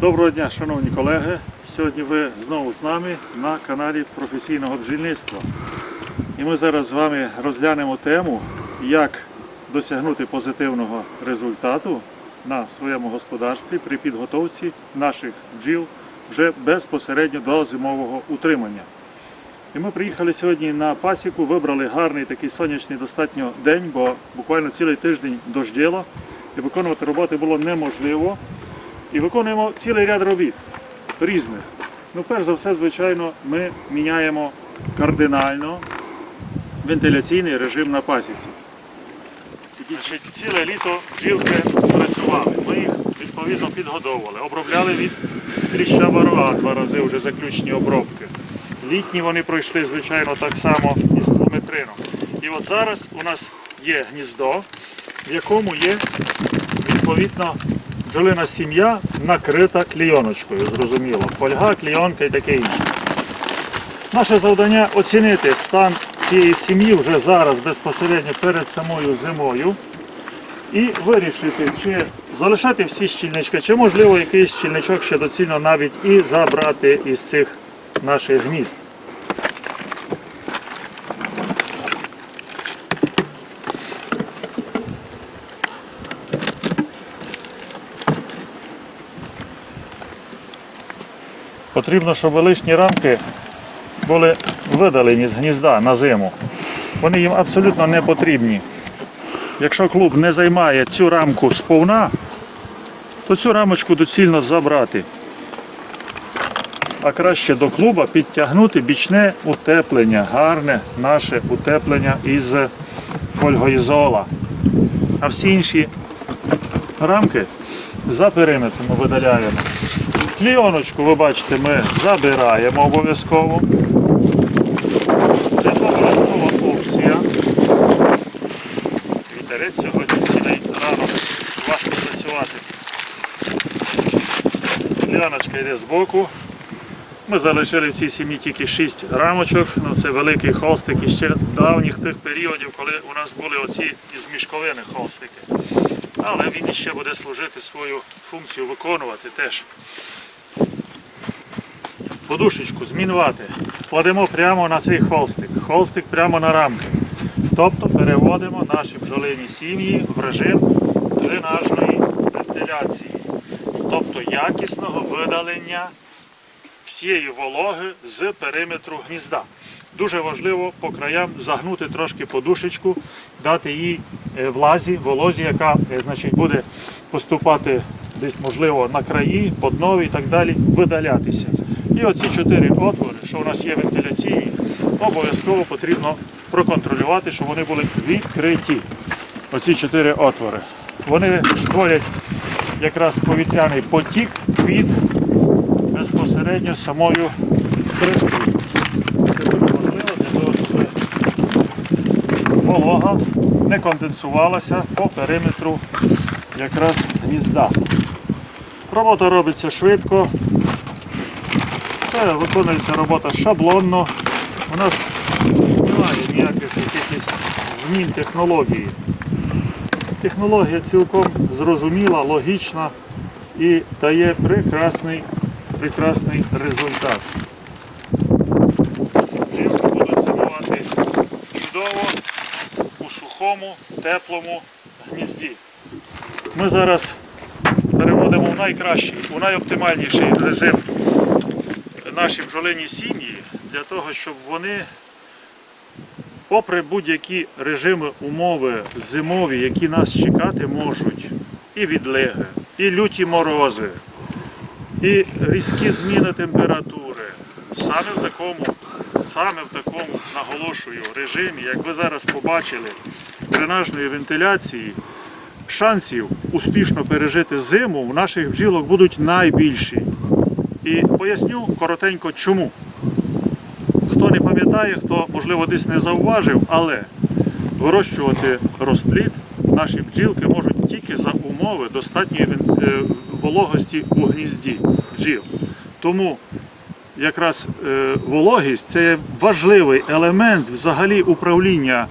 Доброго дня, шановні колеги. Сьогодні ви знову з нами на каналі професійного бджільництва. І ми зараз з вами розглянемо тему, як досягнути позитивного результату на своєму господарстві при підготовці наших бджіл вже безпосередньо до зимового утримання. І ми приїхали сьогодні на пасіку, вибрали гарний такий сонячний достатньо день, бо буквально цілий тиждень дожділо, і виконувати роботи було неможливо. І виконуємо цілий ряд робіт різних. Ну, перш за все, звичайно, ми міняємо кардинально вентиляційний режим на пасіці. Значить, ціле літо бджілки працювали. Ми їх відповідно підгодовували, обробляли від кліща вароа два рази вже заключні обробки. Літні вони пройшли, звичайно, так само із клометрином. І от зараз у нас є гніздо, в якому є відповідно бджолина сім'я накрита клійоночкою, зрозуміло. Фольга, клійонка і таке інше. Наше завдання оцінити стан цієї сім'ї вже зараз безпосередньо перед самою зимою і вирішити, чи залишати всі щільнички, чи можливо якийсь щільничок ще доцільно навіть і забрати із цих наших гнізд. Потрібно, щоб лишні рамки були видалені з гнізда на зиму. Вони їм абсолютно не потрібні. Якщо клуб не займає цю рамку сповна, то цю рамочку доцільно забрати. А краще до клуба підтягнути бічне утеплення, гарне наше утеплення із фольгоізола. А всі інші рамки за периметром видаляємо. Клійоночку, ви бачите, ми забираємо обов'язково. Це обов'язкова опція. Вітерець сьогодні цілий ранок важко працювати. Кліоночка йде збоку. Ми залишили в цій сім'ї тільки 6 рамочок. Ну, це великий холстик і ще давніх тих періодів, коли у нас були оці із мішковини холстики. Але він іще буде служити свою функцію, виконувати теж. Подушечку змінувати. Кладемо прямо на цей холстик. Холстик прямо на рамки. Тобто переводимо наші бджолині сім'ї в режим дренажної вентиляції. Тобто якісного видалення всієї вологи з периметру гнізда. Дуже важливо по краям загнути трошки подушечку, дати їй е, влазі, волозі, яка е, значить, буде поступати десь, можливо, на краї, по днові і так далі, видалятися. І оці чотири отвори, що у нас є вентиляційні, обов'язково потрібно проконтролювати, щоб вони були відкриті. Оці чотири отвори. Вони створять якраз повітряний потік під безпосередньо самою кришкою. Волога не конденсувалася по периметру якраз гнізда. Робота робиться швидко. Це виконується робота шаблонно. У нас немає ніяких якихось змін технології. Технологія цілком зрозуміла, логічна і дає прекрасний, прекрасний результат. Жінки будуть зимувати чудово у сухому, теплому гнізді. Ми зараз переводимо в найкращий, у найоптимальніший режим наші бджолині сім'ї для того, щоб вони, попри будь-які режими умови зимові, які нас чекати можуть, і відлиги, і люті морози, і різкі зміни температури, саме в такому, саме в такому наголошую режимі, як ви зараз побачили, дренажної вентиляції, шансів успішно пережити зиму в наших бджілок будуть найбільші. І поясню коротенько чому. Хто не пам'ятає, хто, можливо, десь не зауважив, але вирощувати розплід наші бджілки можуть тільки за умови достатньої е, вологості у гнізді бджіл. Тому якраз е, вологість це важливий елемент взагалі управління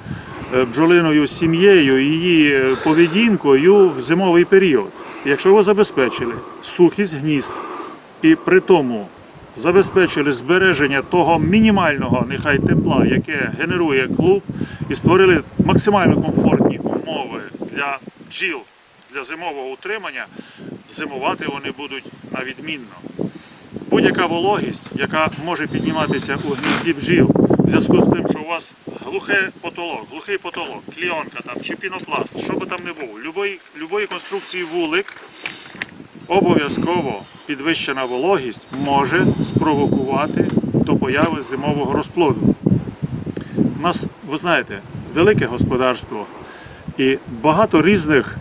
е, бджолиною сім'єю, її поведінкою в зимовий період. Якщо ви забезпечили сухість гнізд, і при тому забезпечили збереження того мінімального нехай тепла, яке генерує клуб, і створили максимально комфортні умови для бджіл для зимового утримання, зимувати вони будуть на відмінно. Будь-яка вологість, яка може підніматися у гнізді бджіл, в зв'язку з тим, що у вас глухий потолок, глухий потолок, кліонка там чи пінопласт, що би там не був, любої, любої конструкції вулик, обов'язково підвищена вологість може спровокувати до появи зимового розплоду. У нас, ви знаєте, велике господарство і багато різних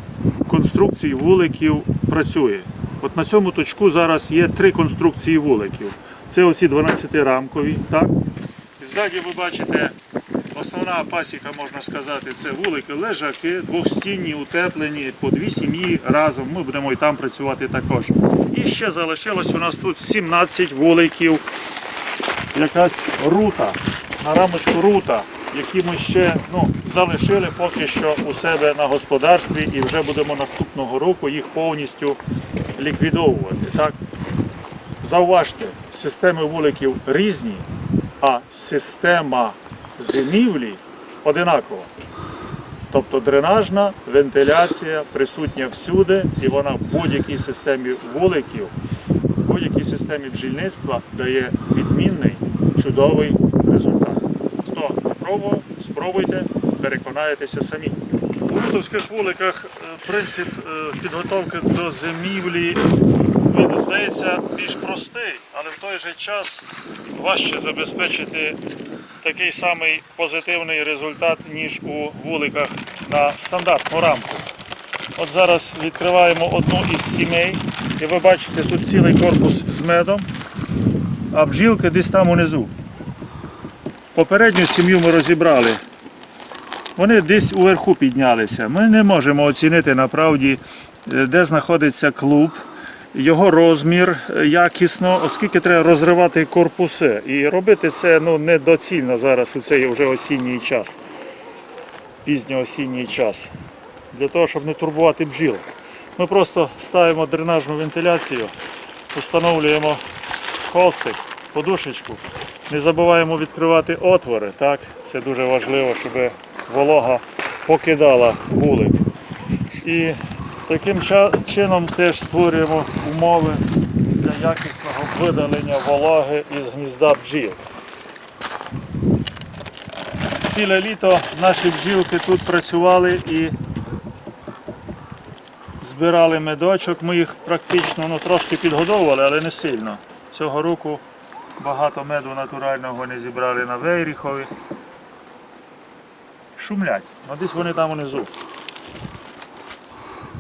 конструкцій вуликів працює. От на цьому точку зараз є три конструкції вуликів. Це оці 12-рамкові, так? Ззаді ви бачите, основна пасіка, можна сказати, це вулики лежаки, двохстінні, утеплені, по дві сім'ї разом. Ми будемо і там працювати також. І ще залишилось у нас тут 17 вуликів якась рута, на рамочку рута, які ми ще ну, залишили поки що у себе на господарстві і вже будемо наступного року їх повністю ліквідовувати. Так? Зауважте, системи вуликів різні, а система зимівлі одинакова. Тобто дренажна вентиляція присутня всюди, і вона в будь-якій системі вуликів, в будь-якій системі бджільництва дає відмінний, чудовий результат. Хто не пробував, спробуйте, переконаєтеся самі. У лютовських вуликах е, принцип е, підготовки до зимівлі здається більш простий, але в той же час важче забезпечити такий самий позитивний результат, ніж у вуликах на стандартну рамку. От зараз відкриваємо одну із сімей, і ви бачите тут цілий корпус з медом, а бджілки десь там унизу. Попередню сім'ю ми розібрали. Вони десь уверху піднялися. Ми не можемо оцінити направді, е, де знаходиться клуб, його розмір е, якісно, оскільки треба розривати корпуси. І робити це ну, недоцільно зараз у цей вже осінній час, пізньоосінній час, для того, щоб не турбувати бджіл. Ми просто ставимо дренажну вентиляцію, встановлюємо холстик, подушечку. Не забуваємо відкривати отвори. Так? Це дуже важливо, щоб волога покидала вулик. І таким чином теж створюємо умови для якісного видалення вологи із гнізда бджіл. Ціле літо наші бджілки тут працювали і збирали медочок. Ми їх практично ну, трошки підгодовували, але не сильно. Цього року багато меду натурального не зібрали на Вейріхові. Шумлять, ну десь вони там унизу.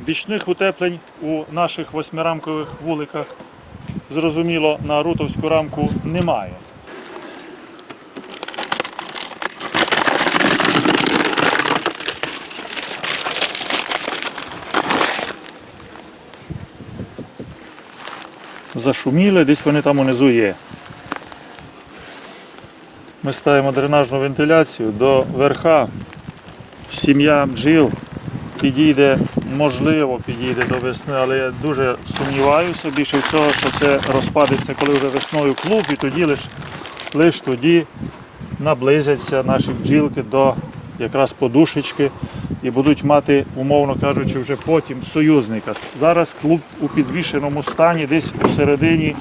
Бічних утеплень у наших восьмирамкових вуликах, зрозуміло, на рутовську рамку немає. Зашуміли, десь вони там унизу є. Ми ставимо дренажну вентиляцію до верха. Сім'я бджіл підійде, можливо, підійде до весни, але я дуже сумніваюся більше всього, що це розпадеться, коли вже весною клуб, і тоді лише лиш тоді наблизяться наші бджілки до якраз подушечки і будуть мати, умовно кажучи, вже потім союзника. Зараз клуб у підвішеному стані десь у середині,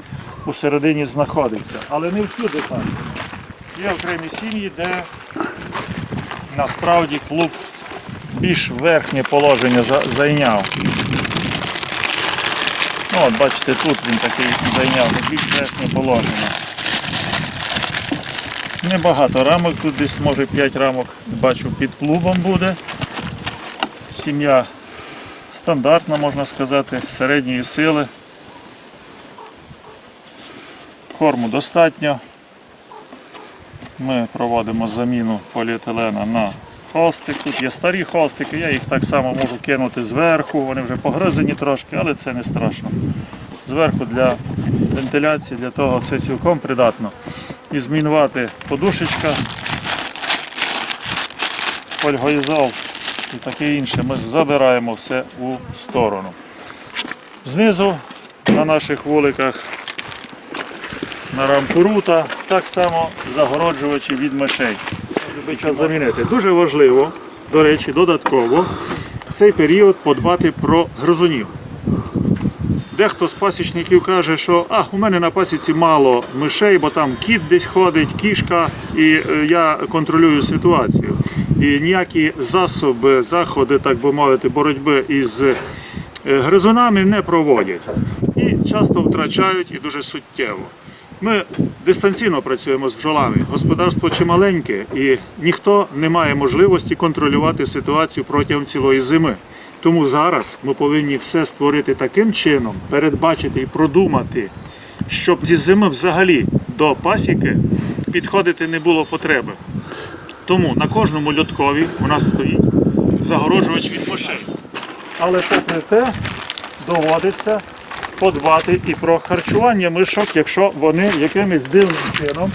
у середині знаходиться. Але не всюди так. Є окремі сім'ї, де насправді клуб більш верхнє положення зайняв. Ну, от бачите, тут він такий зайняв більш верхнє положення. Небагато рамок, тут десь може 5 рамок бачу під клубом буде. Сім'я стандартна, можна сказати, середньої сили. Корму достатньо. Ми проводимо заміну поліетилена на холстик. Тут є старі холстики, я їх так само можу кинути зверху, вони вже погризані трошки, але це не страшно. Зверху для вентиляції, для того це цілком придатно. І змінувати подушечка, фольгоізол і таке інше. Ми забираємо все у сторону. Знизу на наших вуликах на рамку рута, так само загороджувачі від мишей. Час замінити. Дуже важливо, до речі, додатково в цей період подбати про гризунів. Дехто з пасічників каже, що а, у мене на пасіці мало мишей, бо там кіт десь ходить, кішка, і е, я контролюю ситуацію. І ніякі засоби, заходи, так би мовити, боротьби із е, гризунами не проводять. І часто втрачають і дуже суттєво. Ми дистанційно працюємо з бджолами. Господарство чималеньке, і ніхто не має можливості контролювати ситуацію протягом цілої зими. Тому зараз ми повинні все створити таким чином, передбачити і продумати, щоб зі зими взагалі до пасіки підходити не було потреби. Тому на кожному льоткові у нас стоїть загороджувач від мишей. Але попри те доводиться подбати і про харчування мишок, якщо вони якимось дивним чином,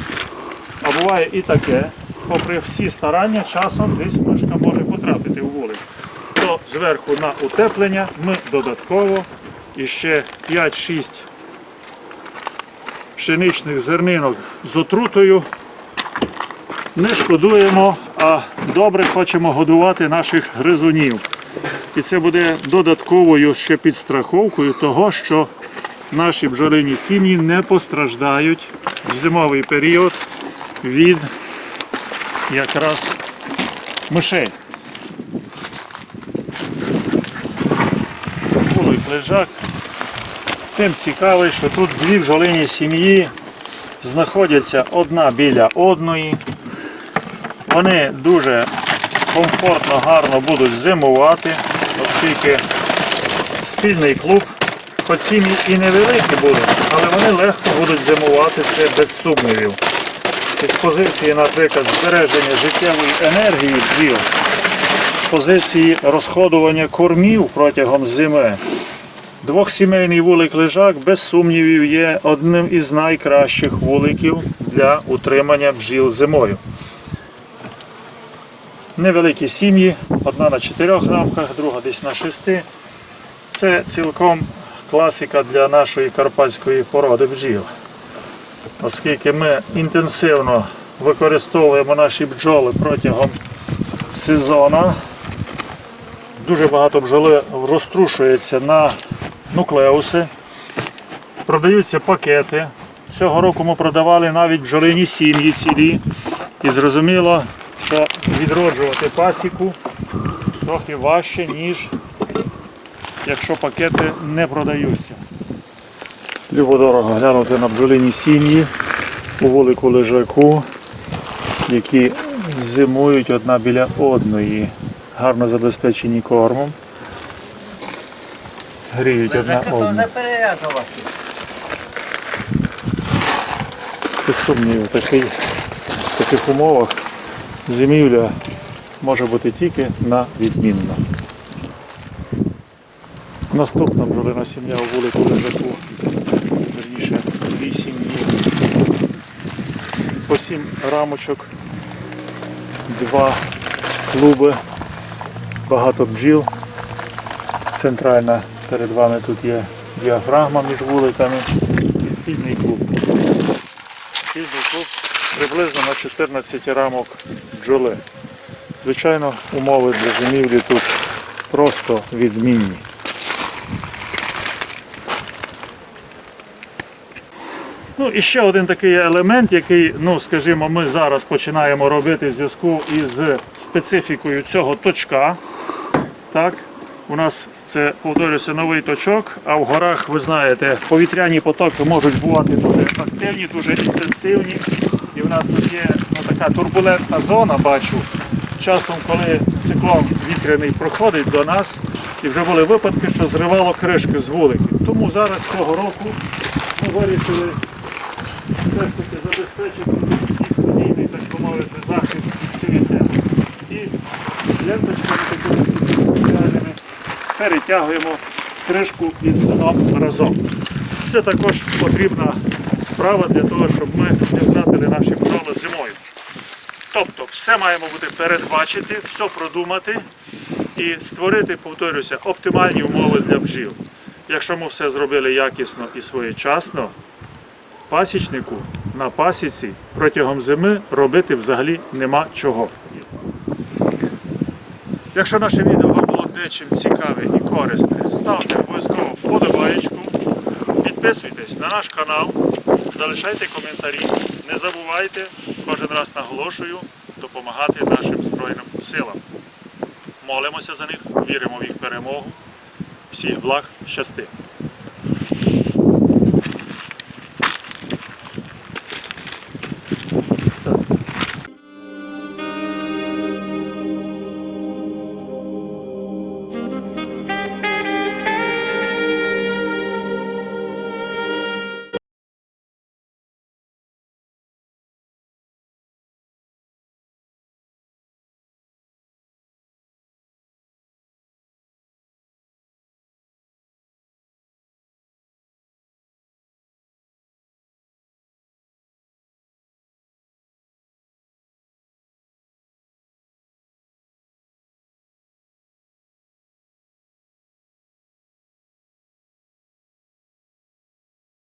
а буває і таке, попри всі старання, часом десь мишка може потрапити в вулик. То зверху на утеплення ми додатково і ще 5-6 пшеничних зернинок з отрутою не шкодуємо, а добре хочемо годувати наших гризунів. І це буде додатковою ще підстраховкою того, що наші бджолині сім'ї не постраждають в зимовий період від якраз мишей. Вулик лежак. Тим цікавий, що тут дві бджолині сім'ї знаходяться одна біля одної. Вони дуже комфортно, гарно будуть зимувати, оскільки спільний клуб, хоч сім'ї і невеликі будуть, але вони легко будуть зимувати, це без сумнівів. З позиції, наприклад, збереження життєвої енергії бджіл, з позиції розходування кормів протягом зими. Двохсімейний вулик лежак без сумнівів є одним із найкращих вуликів для утримання бджіл зимою. Невеликі сім'ї, одна на чотирьох рамках, друга десь на шести. Це цілком класика для нашої карпатської породи бджіл. Оскільки ми інтенсивно використовуємо наші бджоли протягом сезону, дуже багато бджоли розтрушується на нуклеуси, продаються пакети. Цього року ми продавали навіть бджолині сім'ї цілі. І зрозуміло, що відроджувати пасіку трохи важче, ніж якщо пакети не продаються. Любо-дорого глянути на бджолині сім'ї у велику лежаку, які зимують одна біля одної, гарно забезпечені кормом, гріють одна одну. не. Без сумніву, такий, в таких умовах зимівля може бути тільки на відмінно. Наступна бджолина сім'я у вулику лежаку. Верніше дві сім'ї. По сім рамочок, два клуби, багато бджіл. Центральна перед вами тут є діафрагма між вуликами і спільний клуб. Спільний клуб приблизно на 14 рамок бджоли. Звичайно, умови для зимівлі тут просто відмінні. Ну і ще один такий елемент, який, ну скажімо, ми зараз починаємо робити в зв'язку із специфікою цього точка. Так, у нас це повторюся новий точок, а в горах, ви знаєте, повітряні потоки можуть бувати дуже активні, дуже інтенсивні. І в нас тут є ну, така турбулентна зона, бачу. Часом, коли циклон вітряний проходить до нас, і вже були випадки, що зривало кришки з вуликів. Тому зараз цього року ми вирішили все ж таки забезпечити так би мовити, захист від теми. І ленточками такими спеціальними перетягуємо кришку із дном разом. Це також потрібна справа для того, щоб ми не втратили наші бджоли зимою. Тобто все маємо бути передбачити, все продумати і створити, повторюся, оптимальні умови для бджіл. Якщо ми все зробили якісно і своєчасно, пасічнику на пасіці протягом зими робити взагалі нема чого. Якщо наше відео вам було дечим цікаве і корисне, ставте обов'язково вподобаєчку, підписуйтесь на наш канал, залишайте коментарі, не забувайте, кожен раз наголошую, допомагати нашим Збройним силам. Молимося за них, віримо в їх перемогу. Всіх благ, щасти!